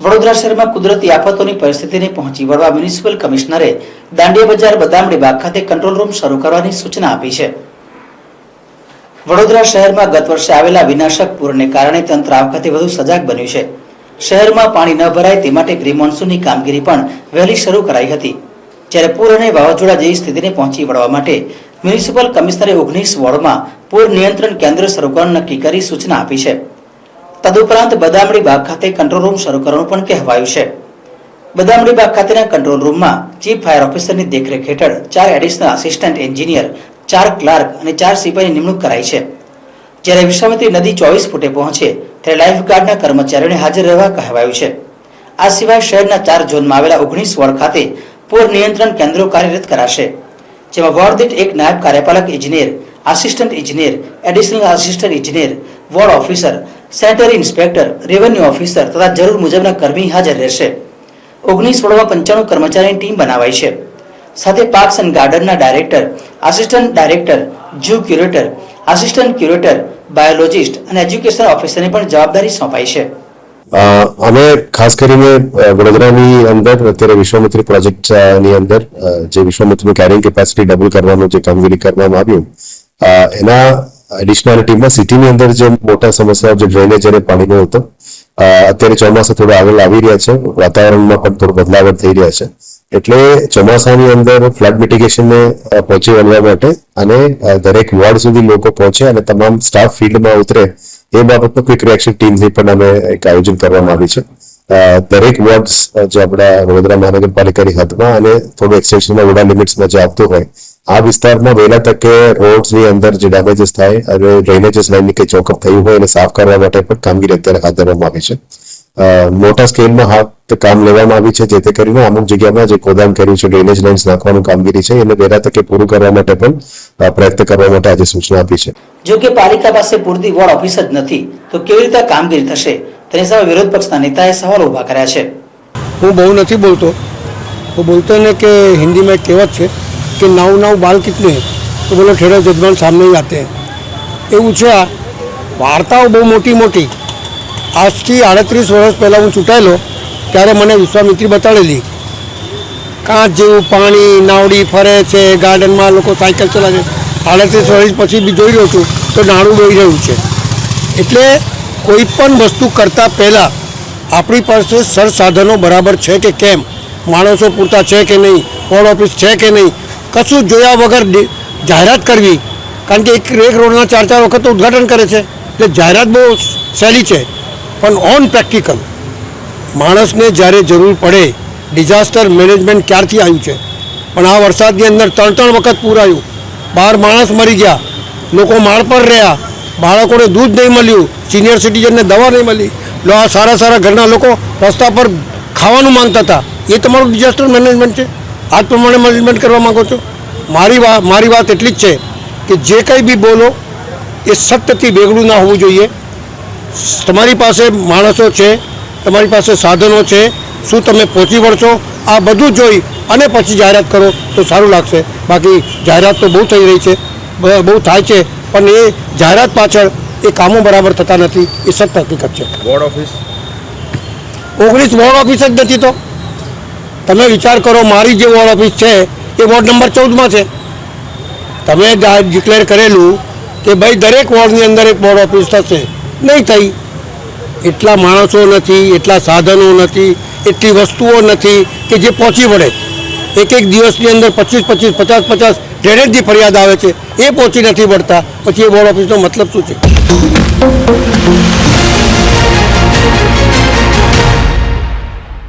વડોદરા શહેરમાં કુદરતી આફતોની પરિસ્થિતિને પહોંચી વળવા મ્યુનિસિપલ કમિશનરે દાંડિયા બજાર બદામડી બાગ ખાતે કંટ્રોલ રૂમ શરૂ કરવાની સૂચના આપી છે. વડોદરા શહેરમાં ગત વર્ષે આવેલા વિનાશક પૂરને કારણે તંત્ર આ વખતે વધુ સજાગ બન્યું છે. શહેરમાં પાણી ન ભરાય તે માટે પ્રી કામગીરી પણ વહેલી શરૂ કરાઈ હતી. જ્યારે પૂર અને વાવાઝોડા જેવી સ્થિતિને પહોંચી વળવા માટે મ્યુનિસિપલ કમિશનરે ઓગણીસ વોર્ડમાં પૂર નિયંત્રણ કેન્દ્ર શરૂ કરવાનું નક્કી કરી સૂચના આપી છે. તદુપરાંત બદામડી બાગ ખાતે કંટ્રોલ રૂમ શરૂ કરવાનું પણ કહેવાયું છે. બદામડી બાગ ખાતેના કંટ્રોલ રૂમમાં ચીફ ફાયર ઓફિસરની દેખરેખ હેઠળ ચાર એડિશનલ આસિસ્ટન્ટ એન્જિનિયર ચાર ક્લાર્ક અને ચાર સિપાહીની નિમણૂક કરાઈ છે. જ્યારે વિશ્વામિત્રી નદી ચોવીસ ફૂટે પહોંચે ત્યારે લાઇફગાર્ડના કર્મચારીઓને હાજર રહેવા કહેવાયું છે. આ સિવાય શહેરના ચાર ઝોનમાં આવેલા ઓગણીસ વોર્ડ ખાતે પૂર નિયંત્રણ કેન્દ્રો કાર્યરત કરાશે. જેમાં વોર્ડ એક નાયબ કાર્યપાલક ઇજનેર આસિસ્ટન્ટ ઇજનેર એડિશનલ આસિસ્ટન્ટ ઇજનેર ward officer sanitary inspector revenue officer તથા જરૂર મુજબના કર્મી હાજર રહેશે. ઓગણીસ વોર્ડમાં પંચાણું કર્મચારીની ટીમ બનાવાઈ છે. સાથે parks and ગાર્ડનના director assistant director zoo curator assistant curator biologist અને એજ્યુકેશન ઓફિસરની પણ જવાબદારી સોંપાઈ છે. અમે ખાસ કરીને વડોદરાની અંદર, અત્યારે વિશ્વામિત્રી પ્રોજેક્ટની અંદર જે વિશ્વામિત્રીનું કેરિંગ કેપેસિટી ડબલ કરવાનું જે કામગીરી કરવામાં આવ્યું એના એડિશનાલિટીમાં સિટીની અંદર જે મોટા સમસ્યાઓ, જે ડ્રેનેજ અને પાણીનો હતો અત્યારે ચોમાસા થોડા આગળ આવી રહ્યા છે, વાતાવરણમાં પણ થોડો બદલાવ થઈ રહ્યા છે. એટલે ચોમાસાની અંદર ફ્લડ મિટિગેશનને પહોંચી વળવા માટે અને દરેક વોર્ડ સુધી લોકો પહોંચે અને તમામ સ્ટાફ ફિલ્ડમાં ઉતરે એ બાબતનો ક્વિક રિએક્શન ટીમની પણ અમે એક આયોજન કરવામાં આવી છે. દરેક વોર્ડ્સ જે આપણા વડોદરા મહાનગરપાલિકાની હદમાં અને થોડું એક્સટેન્શનમાં ઓડા લિમિટ્સમાં જે આવતું હોય, આ વિસ્તારમાં વહેલા તકે રોડ્સની અંદર જે ડેમેજીસ થાય અને ડ્રેનેજીસ લાઇનની કંઈ ચોકઅપ થયું હોય એને સાફ કરવા માટે પણ કામગીરી અત્યારે હાથ ધરવામાં આવી છે. મોટા સ્કેલમાં હાથ કામ લેવામાં આવી છે જેથી કરીને અમુક જગ્યામાં જે ગોદામ કર્યું છે ડ્રેનેજ લાઇન્સ નાખવાનું કામગીરી છે એને વહેલા તકે પૂરું કરવા માટે પણ પ્રયત્ન કરવા માટે આજે સૂચના આપી છે. જો કે પાલિકા પાસે પૂરતી વોર્ડ ઓફિસ જ નથી તો કેવી રીતે કામગીરી થશે? તેની સામે વિરોધ પક્ષના નેતાએ સવાલ ઊભા કર્યા છે. હું બહુ નથી બોલતો. હું બોલતો ને કે હિન્દીમાં કહેવત છે કે નવ નવ બાલ કિતને તો બોલો ઠેરા જજમાન સામે આતે એવું છે આ. વાર્તાઓ બહુ મોટી મોટી. આજથી આડત્રીસ વર્ષ પહેલાં હું ચૂંટાયેલો, ત્યારે મને વિશ્વામિત્રી બતાડેલી. કાંચ જેવું પાણી, નાવડી ફરે છે, ગાર્ડનમાં લોકો સાયકલ ચલાવે છે. આડત્રીસ વર્ષ પછી બી જોઈ રહ્યો છું, તો નાણું દોઈ રહ્યું છે. એટલે કોઈ પણ વસ્તુ કરતાં પહેલાં આપણી પાસે સરસાધનો બરાબર છે કે કેમ? માણસો પૂરતા છે કે નહીં? વોર્ડ ઓફિસ છે કે નહીં? કશું જોયા વગર જાહેરાત કરવી. કારણ કે એક એક રોડના ચાર ચાર વખત ઉદ્ઘાટન કરે છે. એટલે જાહેરાત બહુ સહેલી છે. પણ ઓન પ્રેક્ટિકલ માણસને જ્યારે જરૂર પડે ડિઝાસ્ટર મેનેજમેન્ટ ક્યારથી આવ્યું છે? પણ આ વરસાદની અંદર ત્રણ ત્રણ વખત પૂર આવ્યું બહાર માણસ મરી ગયા. લોકો માળ પર રહ્યા. બાળકોને દૂધ નહીં મળ્યું. સિનિયર સિટીઝનને દવા નહીં મળી. લો, આ સારા સારા ઘરના લોકો રસ્તા પર ખાવાનું માંગતા હતા. એ તમારું ડિઝાસ્ટર મેનેજમેન્ટ છે? આ પ્રમાણે મેનેજમેન્ટ કરવા માંગો છો? મારી વાત મારી વાત એટલી જ છે કે જે કંઈ બી બોલો, એ સત્યથી બેગડું ના હોવું જોઈએ. તમારી પાસે માણસો છે તમારી પાસે સાધનો છે શું તમે પહોંચી વળશો? આ બધું જોઈ અને પછી જાહેરાત કરો તો સારું લાગશે. બાકી જાહેરાત તો બહુ થઈ રહી છે બહુ થાય છે પણ એ જાહેરાત પાછળ એ કામો બરાબર થતા નથી એ સત્ય હકીકત છે. વોર્ડ ઓફિસ ઓગણીસ વોર્ડ ઓફિસ જ નથી તો? તમે વિચાર કરો મારી જે વોર્ડ ઓફિસ છે એ વોર્ડ નંબર ચૌદમાં છે. તમે ડિક્લેર કરેલું કે ભાઈ દરેક વોર્ડની અંદર એક વોર્ડ ઓફિસ થશે. નહીં થઈ. એટલા માણસો નથી, એટલા સાધનો નથી, એટલી વસ્તુઓ નથી કે જે પહોંચી વળે. એક એક દિવસની અંદર પચીસ પચીસ, પચાસ પચાસ ડ્રેનેજની ફરિયાદ આવે છે. એ પહોંચી નથી વળતા. પછી એ બોર્ડ ઓફિસનો મતલબ શું છે?